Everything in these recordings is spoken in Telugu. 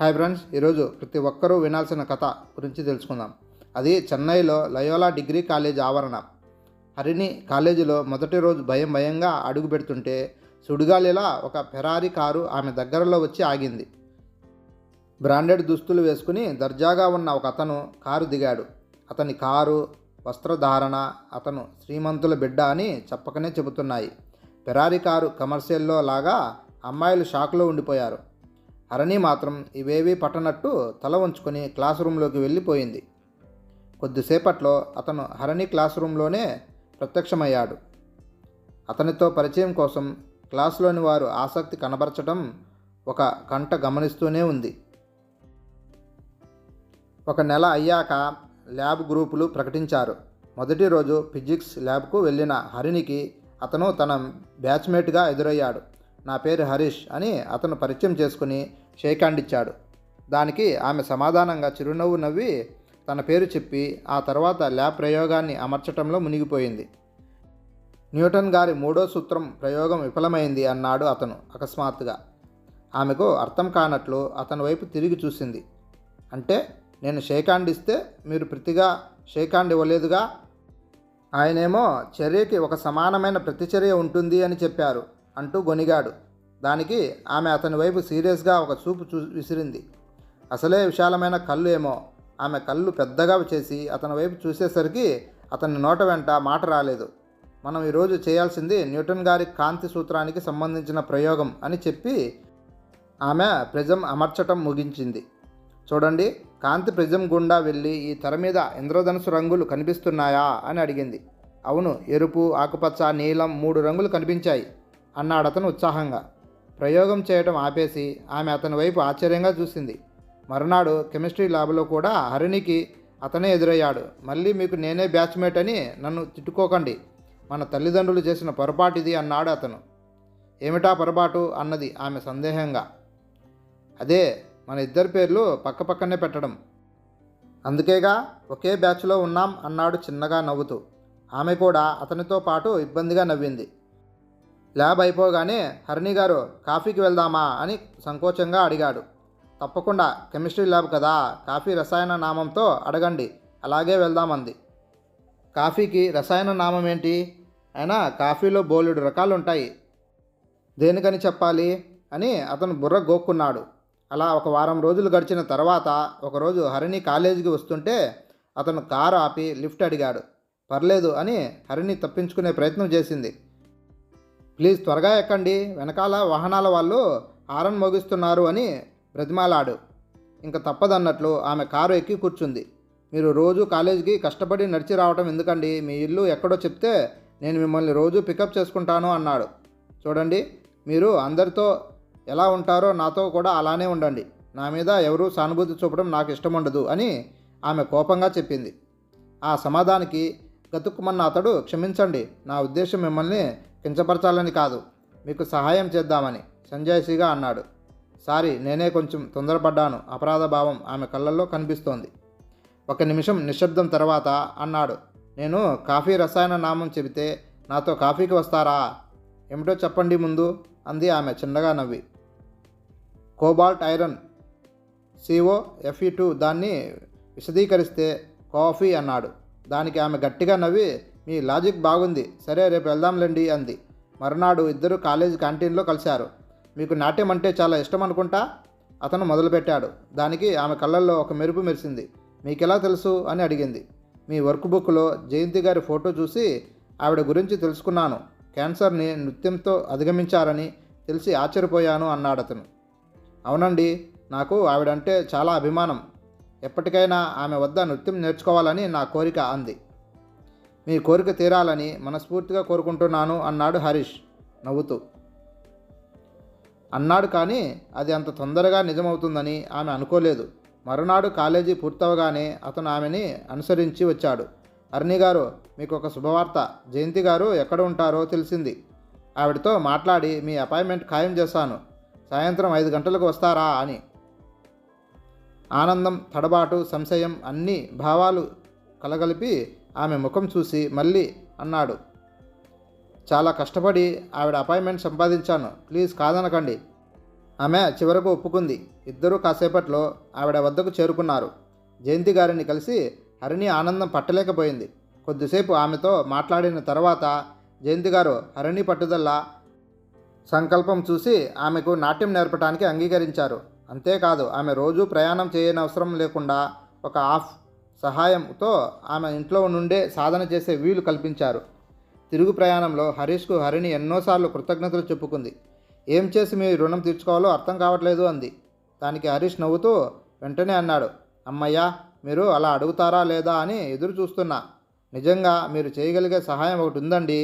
హాయ్ ఫ్రెండ్స్ ఈరోజు ప్రతి ఒక్కరూ వినాల్సిన కథ గురించి తెలుసుకుందాం. అది చెన్నైలో లయోలా డిగ్రీ కాలేజ్ ఆవరణ. హరిణి కాలేజీలో మొదటి రోజు భయం భయంగా అడుగు పెడుతుంటే సుడిగాలిలా ఒక ఫెరారీ కారు ఆమె దగ్గరలో వచ్చి ఆగింది. బ్రాండెడ్ దుస్తులు వేసుకుని దర్జాగా ఉన్న ఒక అతను కారు దిగాడు. అతని కారు వస్త్రధారణ అతను శ్రీమంతుల బిడ్డ అని చెప్పకనే చెబుతున్నాయి. ఫెరారీ కారు కమర్షియల్లో లాగా అమ్మాయిలు షాక్లో ఉండిపోయారు. హరణి మాత్రం ఇవేవీ పట్టనట్టు తల ఉంచుకొని క్లాస్ రూమ్లోకి వెళ్ళిపోయింది. కొద్దిసేపట్లో అతను హరణి క్లాస్ రూమ్లోనే ప్రత్యక్షమయ్యాడు. అతనితో పరిచయం కోసం క్లాసులోని వారు ఆసక్తి కనబరచడం ఒక కంట గమనిస్తూనే ఉంది. ఒక నెల అయ్యాక ల్యాబ్ గ్రూపులు ప్రకటించారు. మొదటి రోజు ఫిజిక్స్ ల్యాబ్కు వెళ్ళిన హరినికి అతను తన బ్యాచ్మేట్గా ఎదురయ్యాడు. నా పేరు హరీష్ అని అతను పరిచయం చేసుకుని షేక్ హ్యాండ్ ఇచ్చాడు దానికి ఆమె సమాధానంగా చిరునవ్వు నవ్వి తన పేరు చెప్పి ఆ తర్వాత ల్యాబ్ ప్రయోగాన్ని అమర్చటంలో మునిగిపోయింది. న్యూటన్ గారి మూడో సూత్రం ప్రయోగం విఫలమైంది అన్నాడు అతను అకస్మాత్తుగా. ఆమెకు అర్థం కానట్లు అతని వైపు తిరిగి చూసింది. అంటే నేను షేక్ ఇస్తే మీరు ప్రతిగా షేకాండ్ ఇవ్వలేదుగా ఆయనేమో చర్యకి ఒక సమానమైన ప్రతిచర్య ఉంటుంది అని చెప్పారు. అంటూ గొనిగాడు దానికి ఆమె అతని వైపు సీరియస్గా ఒక చూపు చూ విసిరింది. అసలే విశాలమైన కళ్ళు ఏమో. ఆమె కళ్ళు పెద్దగా చేసి అతని వైపు చూసేసరికి అతని నోట వెంట మాట రాలేదు. మనం ఈరోజు చేయాల్సింది న్యూటన్ గారి కాంతి సూత్రానికి సంబంధించిన ప్రయోగం అని చెప్పి ఆమె ప్రిజం అమర్చటం ముగించింది. చూడండి కాంతి ప్రిజం గుండా వెళ్ళి ఈ తెర మీద ఇంద్రధనుసు రంగులు కనిపిస్తున్నాయా అని అడిగింది. అవును ఎరుపు ఆకుపచ్చ నీలం మూడు రంగులు కనిపించాయి. అన్నాడు అతను ఉత్సాహంగా. ప్రయోగం చేయటం ఆపేసి ఆమె అతని వైపు ఆశ్చర్యంగా చూసింది. మరునాడు కెమిస్ట్రీ ల్యాబ్లో కూడా హరిణికి అతనే ఎదురయ్యాడు. మళ్ళీ మీకు నేనే బ్యాచ్మేట్ అని నన్ను తిట్టుకోకండి. మన తల్లిదండ్రులు చేసిన పొరపాటు ఇది అన్నాడు అతను. ఏమిటా పొరపాటు? అన్నది ఆమె సందేహంగా. అదే మన ఇద్దరి పేర్లు పక్కపక్కనే పెట్టడం. అందుకేగా ఒకే బ్యాచ్లో ఉన్నాం అన్నాడు చిన్నగా నవ్వుతూ. ఆమె కూడా అతనితో పాటు ఇబ్బందిగా నవ్వింది. ల్యాబ్ అయిపోగానే హరిణి గారు కాఫీకి వెళ్దామా అని సంకోచంగా అడిగాడు. తప్పకుండా కెమిస్ట్రీ ల్యాబ్ కదా కాఫీ రసాయన నామంతో అడగండి అలాగే వెళ్దామంది. కాఫీకి రసాయన నామం ఏంటి అయినా కాఫీలో బోలెడు రకాలు ఉంటాయి దేనికని చెప్పాలి? అని అతను బుర్ర గోక్కున్నాడు. అలా ఒక వారం రోజులు గడిచిన తర్వాత ఒకరోజు హరిణి కాలేజీకి వస్తుంటే అతను కారు ఆపి లిఫ్ట్ అడిగాడు. పర్లేదు అని హరిణి తప్పించుకునే ప్రయత్నం చేసింది. ప్లీజ్ త్వరగా ఎక్కండి. వెనకాల వాహనాల వాళ్ళు హారన్ మోగిస్తున్నారు అని బ్రతిమాలాడు. ఇంకా తప్పదన్నట్లు ఆమె కారు ఎక్కి కూర్చుంది. మీరు రోజు కాలేజీకి కష్టపడి నడిచి రావటం ఎందుకండి? మీ ఇల్లు ఎక్కడో చెప్తే నేను మిమ్మల్ని రోజు పికప్ చేసుకుంటాను అన్నాడు. చూడండి మీరు అందరితో ఎలా ఉంటారో నాతో కూడా అలానే ఉండండి. నా మీద ఎవరూ సానుభూతి చూపడం నాకు ఇష్టం ఉండదు అని ఆమె కోపంగా చెప్పింది. ఆ సమాధానికి గతుక్కుమన్న అతడు క్షమించండి నా ఉద్దేశం మిమ్మల్ని కించపరచాలని కాదు. మీకు సహాయం చేద్దామని సంజయసిగా అన్నాడు. సారీ నేనే కొంచెం తొందరపడ్డాను. అపరాధ భావం ఆమె కళ్ళల్లో కనిపిస్తోంది. ఒక నిమిషం నిశ్శబ్దం తర్వాత అన్నాడు. నేను కాఫీ రసాయన నామం చెబితే నాతో కాఫీకి వస్తారా? ఏమిటో చెప్పండి ముందు అంది ఆమె చిన్నగా నవ్వి. Cobalt iron C O F E two దాన్ని విశదీకరిస్తే కాఫీ అన్నాడు. దానికి ఆమె గట్టిగా నవ్వి మీ లాజిక్ బాగుంది. సరే రేపు వెళ్దాంలేండి అంది. మరునాడు ఇద్దరు కాలేజ్ క్యాంటీన్లో కలిశారు. మీకు నాట్యం అంటే చాలా ఇష్టం అనుకుంటా? అతను మొదలుపెట్టాడు. దానికి ఆమె కళ్ళల్లో ఒక మెరుపు మెరిసింది. మీకెలా తెలుసు? అని అడిగింది. మీ వర్క్ బుక్లో జయంతి గారి ఫోటో చూసి ఆవిడ గురించి తెలుసుకున్నాను. క్యాన్సర్ని నృత్యంతో అధిగమించారని తెలిసి ఆశ్చర్యపోయాను అన్నాడు అతను అవునండి నాకు ఆవిడంటే చాలా అభిమానం. ఎప్పటికైనా ఆమె వద్ద నృత్యం నేర్చుకోవాలని నా కోరిక అంది. మీ కోరిక తీరాలని మనస్ఫూర్తిగా కోరుకుంటున్నాను అన్నాడు హరీష్ నవ్వుతూ. అన్నాడు కానీ అది అంత తొందరగా నిజమవుతుందని ఆమె అనుకోలేదు. మరునాడు కాలేజీ పూర్తవగానే అతను ఆమెని అనుసరించి వచ్చాడు. అరణి గారు మీకు ఒక శుభవార్త. జయంతి గారు ఎక్కడ ఉంటారో తెలిసింది. ఆవిడతో మాట్లాడి మీ అపాయింట్మెంట్ ఖాయం చేశాను. సాయంత్రం ఐదు గంటలకు వస్తారా అని. ఆనందం తడబాటు సంశయం అన్ని భావాలు కలగలిపి ఆమె ముఖం చూసి మళ్ళీ అన్నాడు. చాలా కష్టపడి ఆవిడ అపాయింట్మెంట్ సంపాదించాను. ప్లీజ్ కాదనకండి. ఆమె చివరకు ఒప్పుకుంది. ఇద్దరూ కాసేపట్లో ఆవిడ వద్దకు చేరుకున్నారు. జయంతి గారిని కలిసి హరిణి ఆనందం పట్టలేకపోయింది. కొద్దిసేపు ఆమెతో మాట్లాడిన తర్వాత జయంతి గారు హరిణి పట్టుదల సంకల్పం చూసి ఆమెకు నాట్యం నేర్పడానికి అంగీకరించారు. అంతేకాదు ఆమె రోజు ప్రయాణం చేయనవసరం లేకుండా ఒక ఆఫ్ సహాయంతో ఆమె ఇంట్లో నుండే సాధన చేసే వీలు కల్పించారు. తిరుగు ప్రయాణంలో హరీష్కు హరిణి ఎన్నోసార్లు కృతజ్ఞతలు చెప్పుకుంది. ఏం చేసి మీ రుణం తీర్చుకోవాలో అర్థం కావట్లేదు అంది. దానికి హరీష్ నవ్వుతూ వెంటనే అన్నాడు అమ్మయ్యా మీరు అలా అడుగుతారా లేదా అని ఎదురు చూస్తున్నా నిజంగా మీరు చేయగలిగే సహాయం ఒకటి ఉందండి.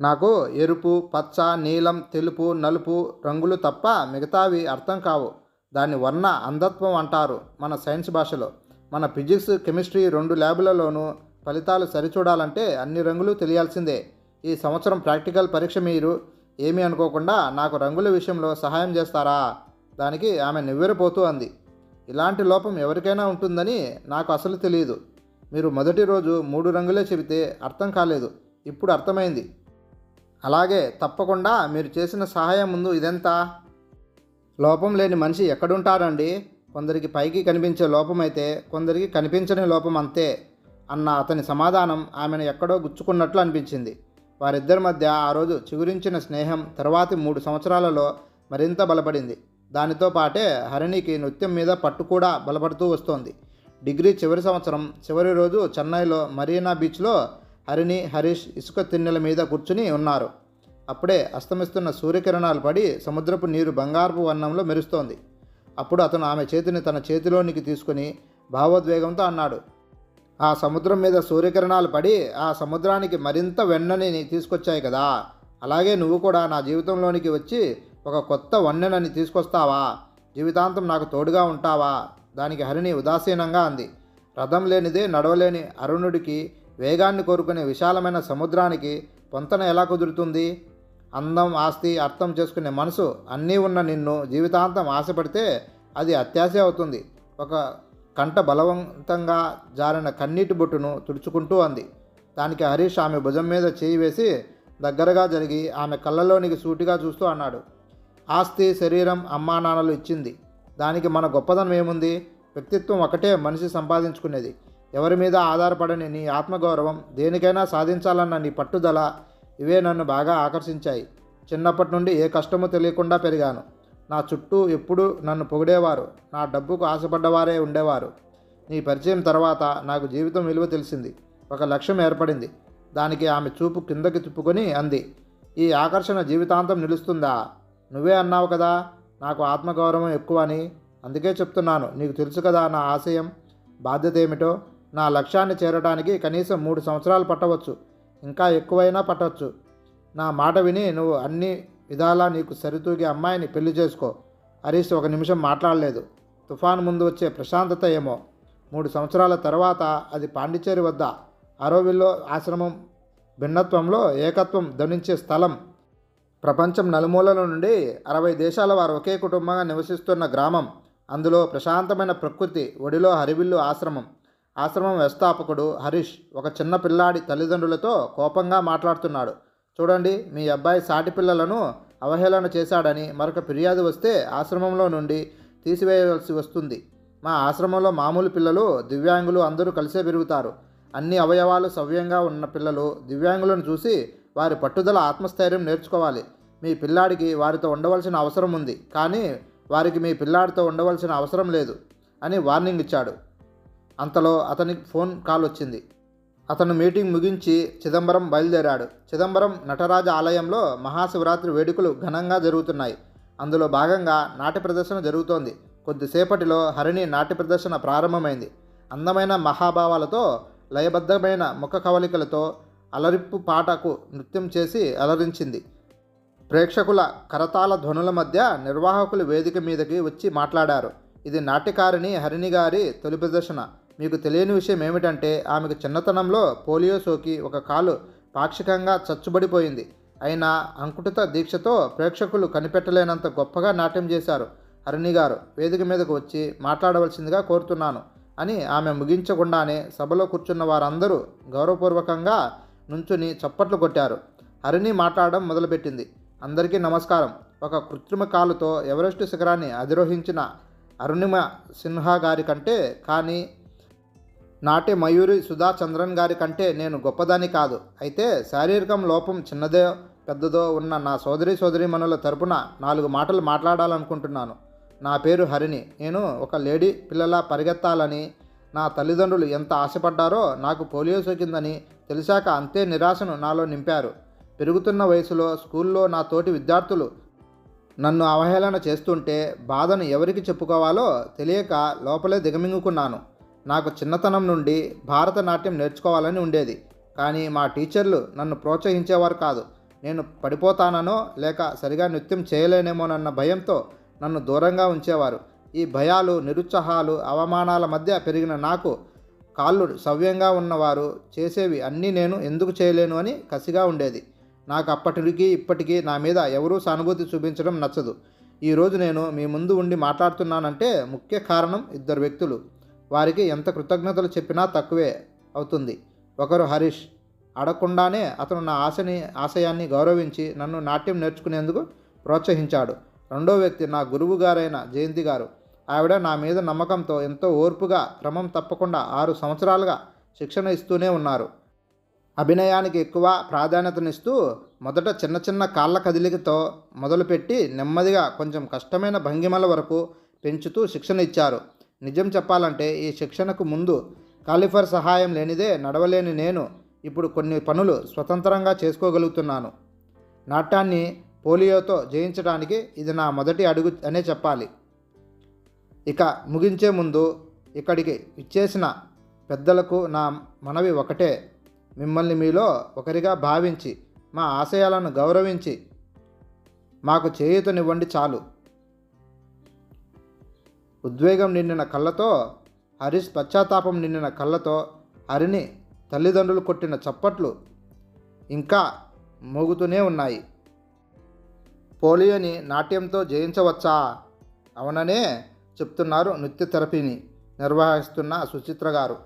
నాకు ఎరుపు పచ్చ నీలం తెలుపు నలుపు రంగులు తప్ప మిగతావి అర్థం కావు. దాన్ని వర్ణ అంధత్వం అంటారు మన సైన్స్ భాషలో. మన ఫిజిక్స్ కెమిస్ట్రీ రెండు ల్యాబులలోనూ ఫలితాలు సరిచూడాలంటే అన్ని రంగులు తెలియాల్సిందే. ఈ సంవత్సరం ప్రాక్టికల్ పరీక్ష మీరు ఏమీ అనుకోకుండా నాకు రంగుల విషయంలో సహాయం చేస్తారా? దానికి ఆమె నివ్వెరపోతూ అంది. ఇలాంటి లోపం ఎవరికైనా ఉంటుందని నాకు అసలు తెలియదు మీరు మొదటి రోజు మూడు రంగులే చెబితే అర్థం కాలేదు. ఇప్పుడు అర్థమైంది. అలాగే తప్పకుండా మీరు చేసిన సహాయం ముందు ఇదెంత? లోపం లేని మనిషి ఎక్కడుంటారండి కొందరికి పైకి కనిపించే లోపమైతే కొందరికి కనిపించని లోపం అంతే అన్న అతని సమాధానం ఆమెను ఎక్కడో గుచ్చుకున్నట్లు అనిపించింది. వారిద్దరి మధ్య ఆ రోజు చిగురించిన స్నేహం తర్వాతి మూడు సంవత్సరాలలో మరింత బలపడింది. దానితో పాటే హరిణికి నృత్యం మీద పట్టు కూడా బలపడుతూ వస్తోంది. డిగ్రీ చివరి సంవత్సరం చివరి రోజు చెన్నైలో మరీనా బీచ్లో హరిణి హరీష్ ఇసుక తిన్నెల మీద కూర్చుని ఉన్నారు. అప్పుడే అస్తమిస్తున్న సూర్యకిరణాలు పడి సముద్రపు నీరు బంగారపు వర్ణంలో మెరుస్తోంది. అప్పుడు అతను ఆమె చేతిని తన చేతిలోనికి తీసుకుని భావోద్వేగంతో అన్నాడు ఆ సముద్రం మీద సూర్యకిరణాలు పడి ఆ సముద్రానికి మరింత వెన్నని తీసుకొచ్చాయి కదా. అలాగే నువ్వు కూడా నా జీవితంలోనికి వచ్చి ఒక కొత్త వన్నెనని తీసుకొస్తావా? జీవితాంతం నాకు తోడుగా ఉంటావా? దానికి హరిణి ఉదాసీనంగా అంది. రథం లేనిదే నడవలేని అరుణుడికి వేగాన్ని కోరుకునే విశాలమైన సముద్రానికి పొంతన ఎలా కుదురుతుంది? అందం ఆస్తి అర్థం చేసుకునే మనసు అన్నీ ఉన్న నిన్ను జీవితాంతం ఆశపడితే అది అత్యాశ అవుతుంది. ఒక కంట బలవంతంగా జారిన కన్నీటి బొట్టును తుడుచుకుంటూ అంది. దానికి హరీష్ ఆమె భుజం మీద చేయి వేసి దగ్గరగా జరిగి ఆమె కళ్ళలోనికి సూటిగా చూస్తూ అన్నాడు. ఆస్తి శరీరం అమ్మా నాన్నలు ఇచ్చింది. దానికి మన గొప్పదనం ఏముంది? వ్యక్తిత్వం ఒకటే మనిషి సంపాదించుకునేది. ఎవరి మీద ఆధారపడని నీ ఆత్మగౌరవం దేనికైనా సాధించాలన్న నీ పట్టుదల ఇవే నన్ను బాగా ఆకర్షించాయి. చిన్నప్పటి నుండి ఏ కష్టమో తెలియకుండా పెరిగాను. నా చుట్టూ ఎప్పుడూ నన్ను పొగిడేవారు. నా డబ్బుకు ఆశపడ్డవారే ఉండేవారు. నీ పరిచయం తర్వాత నాకు జీవితం విలువ తెలిసింది. ఒక లక్ష్యం ఏర్పడింది. దానికి ఆమె చూపు కిందకి తిప్పుకొని అంది ఈ ఆకర్షణ జీవితాంతం నిలుస్తుందా? నువ్వే అన్నావు కదా నాకు ఆత్మగౌరవం ఎక్కువ అని అందుకే చెప్తున్నాను నీకు తెలుసు కదా నా ఆశయం. బాధ్యత ఏమిటో? నా లక్ష్యాన్ని చేరడానికి కనీసం మూడు సంవత్సరాలు పట్టవచ్చు ఇంకా ఎక్కువైనా పట్టవచ్చు. నా మాట విని నువ్వు అన్ని విధాలా నీకు సరితూగే అమ్మాయిని పెళ్ళి చేసుకో. హరీష్ ఒక నిమిషం మాట్లాడలేదు. తుఫాన్ ముందు వచ్చే ప్రశాంతత ఏమో. మూడు సంవత్సరాల తర్వాత అది పాండిచేరి వద్ద అరోవిల్లో ఆశ్రమం భిన్నత్వంలో ఏకత్వం ధ్వనించే స్థలం. ప్రపంచం నలుమూలల నుండి అరవై దేశాల వారు ఒకే కుటుంబంగా నివసిస్తున్న గ్రామం. అందులో ప్రశాంతమైన ప్రకృతి ఒడిలో హరివిల్లు ఆశ్రమం. ఆశ్రమం వ్యవస్థాపకుడు హరీష్ ఒక చిన్న పిల్లాడి తల్లిదండ్రులతో కోపంగా మాట్లాడుతున్నాడు. చూడండి మీ అబ్బాయి సాటి పిల్లలను అవహేళన చేశాడని మరొక ఫిర్యాదు వస్తే ఆశ్రమంలో నుండి తీసివేయవలసి వస్తుంది. మా ఆశ్రమంలో మామూలు పిల్లలు దివ్యాంగులు అందరూ కలిసే పెరుగుతారు. అన్ని అవయవాలు సవ్యంగా ఉన్న పిల్లలు దివ్యాంగులను చూసి వారి పట్టుదల ఆత్మస్థైర్యం నేర్చుకోవాలి. మీ పిల్లాడికి వారితో ఉండవలసిన అవసరం ఉంది కానీ వారికి మీ పిల్లాడితో ఉండవలసిన అవసరం లేదు అని వార్నింగ్ ఇచ్చాడు. అంతలో అతనికి ఫోన్ కాల్ వచ్చింది. అతను మీటింగ్ ముగించి చిదంబరం బయలుదేరాడు. చిదంబరం నటరాజ ఆలయంలో మహాశివరాత్రి వేడుకలు ఘనంగా జరుగుతున్నాయి. అందులో భాగంగా నాట్య ప్రదర్శన జరుగుతోంది. కొద్దిసేపటిలో హరిణి నాట్య ప్రదర్శన ప్రారంభమైంది. అందమైన మహాభావాలతో లయబద్ధమైన ముఖ కవలికలతో అలరిప్పు పాటకు నృత్యం చేసి అలరించింది. ప్రేక్షకుల కరతాల ధ్వనుల మధ్య నిర్వాహకులు వేదిక మీదకి వచ్చి మాట్లాడారు. ఇది నాట్యకారిణి హరిణి గారి తొలి ప్రదర్శన. మీకు తెలియని విషయం ఏమిటంటే ఆమెకు చిన్నతనంలో పోలియో సోకి ఒక కాలు పాక్షికంగా చచ్చుబడిపోయింది. అయినా అంకుటిత దీక్షతో ప్రేక్షకులు కనిపెట్టలేనంత గొప్పగా నాట్యం చేశారు హరిణి గారు. వేదిక మీదకు వచ్చి మాట్లాడవలసిందిగా కోరుతున్నాను అని ఆమె ముగించకుండానే సభలో కూర్చున్న వారందరూ గౌరవపూర్వకంగా నుంచుని చప్పట్లు కొట్టారు. హరిణి మాట్లాడడం మొదలుపెట్టింది. అందరికీ నమస్కారం. ఒక కృత్రిమ కాలుతో ఎవరెస్ట్ శిఖరాన్ని అధిరోహించిన అరుణిమ సిన్హా గారి కంటే కానీ నాటి మయూరి సుధా చంద్రన్ గారి కంటే నేను గొప్పదాని కాదు. అయితే శారీరకం లోపం చిన్నదో పెద్దదో ఉన్న నా సోదరి సోదరిమణుల తరపున నాలుగు మాటలు మాట్లాడాలనుకుంటున్నాను. నా పేరు హరిణి. నేను ఒక లేడీ పిల్లలా పరిగెత్తాలని నా తల్లిదండ్రులు ఎంత ఆశపడ్డారో నాకు పోలియో సోకిందని తెలిసాక అంతే నిరాశను నాలో నింపారు. పెరుగుతున్న వయసులో స్కూల్లో నా తోటి విద్యార్థులు నన్ను అవహేళన చేస్తుంటే బాధను ఎవరికి చెప్పుకోవాలో తెలియక లోపలే దిగమింగుకున్నాను. నాకు చిన్నతనం నుండి భారతనాట్యం నేర్చుకోవాలని ఉండేది. కానీ మా టీచర్లు నన్ను ప్రోత్సహించేవారు కాదు. నేను పడిపోతాననో లేక సరిగా నృత్యం చేయలేనేమోనన్న భయంతో నన్ను దూరంగా ఉంచేవారు. ఈ భయాలు నిరుత్సాహాలు అవమానాల మధ్య పెరిగిన నాకు కాళ్ళు సవ్యంగా ఉన్నవారు చేసేవి అన్నీ నేను ఎందుకు చేయలేను అని కసిగా ఉండేది. నాకు అప్పటికి ఇప్పటికీ నా మీద ఎవరూ సానుభూతి చూపించడం నచ్చదు. ఈరోజు నేను మీ ముందు ఉండి మాట్లాడుతున్నానంటే ముఖ్య కారణం ఇద్దరు వ్యక్తులు. వారికి ఎంత కృతజ్ఞతలు చెప్పినా తక్కువే అవుతుంది. ఒకరు హరీష్ అడగకుండానే అతను నా ఆశని ఆశయాన్ని గౌరవించి నన్ను నాట్యం నేర్చుకునేందుకు ప్రోత్సహించాడు. రెండో వ్యక్తి నా గురువు గారైన జయంతి గారు. ఆవిడ నా మీద నమ్మకంతో ఎంతో ఓర్పుగా క్రమం తప్పకుండా ఆరు సంవత్సరాలుగా శిక్షణ ఇస్తూనే ఉన్నారు. అభినయానికి ఎక్కువ ప్రాధాన్యతనిస్తూ మొదట చిన్న చిన్న కాళ్ళ కదిలికతో మొదలుపెట్టి నెమ్మదిగా కొంచెం కష్టమైన భంగిమల వరకు పెంచుతూ శిక్షణ ఇచ్చారు. నిజం చెప్పాలంటే ఈ శిక్షణకు ముందు కాలిఫర్ సహాయం లేనిదే నడవలేని నేను ఇప్పుడు కొన్ని పనులు స్వతంత్రంగా చేసుకోగలుగుతున్నాను. నాట్యాన్ని పోలియోతో జయించడానికి ఇది నా మొదటి అడుగు అనే చెప్పాలి. ఇక ముగించే ముందు ఇక్కడికి ఇచ్చేసిన పెద్దలకు నా మనవి ఒకటే. మిమ్మల్ని మీలో ఒకరిగా భావించి మా ఆశయాలను గౌరవించి మాకు చేయూతనివ్వండి చాలు. ఉద్వేగం నిండిన కళ్ళతో హరీష్ పశ్చాత్తాపం నిండిన కళ్ళతో హరిని తల్లిదండ్రులు కొట్టిన చప్పట్లు ఇంకా మోగుతూనే ఉన్నాయి. పోలియోని నాట్యంతో జయించవచ్చా? అవుననే చెప్తున్నారు నృత్య థెరపీని నిర్వహిస్తున్న సుచిత్ర గారు.